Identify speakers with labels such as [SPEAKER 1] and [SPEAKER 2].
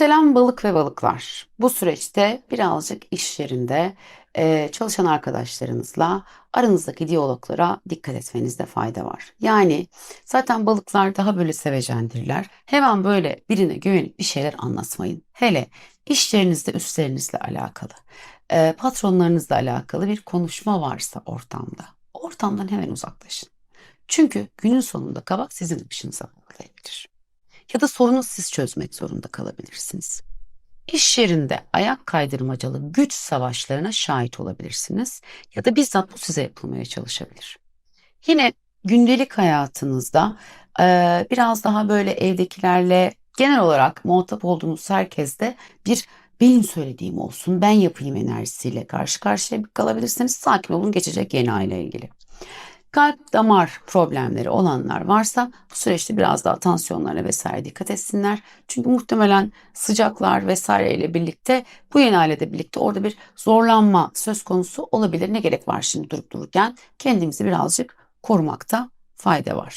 [SPEAKER 1] Yükselen balık ve balıklar. Bu süreçte birazcık iş yerinde e, çalışan arkadaşlarınızla aranızdaki diyaloglara dikkat etmenizde fayda var. Yani zaten balıklar daha böyle sevecendirler. Hemen böyle birine güvenip bir şeyler anlatmayın. Hele iş yerinizde üstlerinizle alakalı, e, patronlarınızla alakalı bir konuşma varsa ortamda, ortamdan hemen uzaklaşın. Çünkü günün sonunda kabak sizin başınıza patlayabilir ya da sorunu siz çözmek zorunda kalabilirsiniz. İş yerinde ayak kaydırmacalı güç savaşlarına şahit olabilirsiniz ya da bizzat bu size yapılmaya çalışabilir. Yine gündelik hayatınızda eee, biraz daha böyle evdekilerle genel olarak muhatap olduğunuz herkeste bir benim söylediğim olsun, ben yapayım enerjisiyle karşı karşıya kalabilirsiniz. Sakin olun geçecek yeni aile ilgili. Kalp damar problemleri olanlar varsa bu süreçte biraz daha tansiyonlarına vesaire dikkat etsinler. Çünkü muhtemelen sıcaklar vesaire ile birlikte bu yeni ailede birlikte orada bir zorlanma söz konusu olabilir. Ne gerek var şimdi durup dururken kendimizi birazcık korumakta fayda var.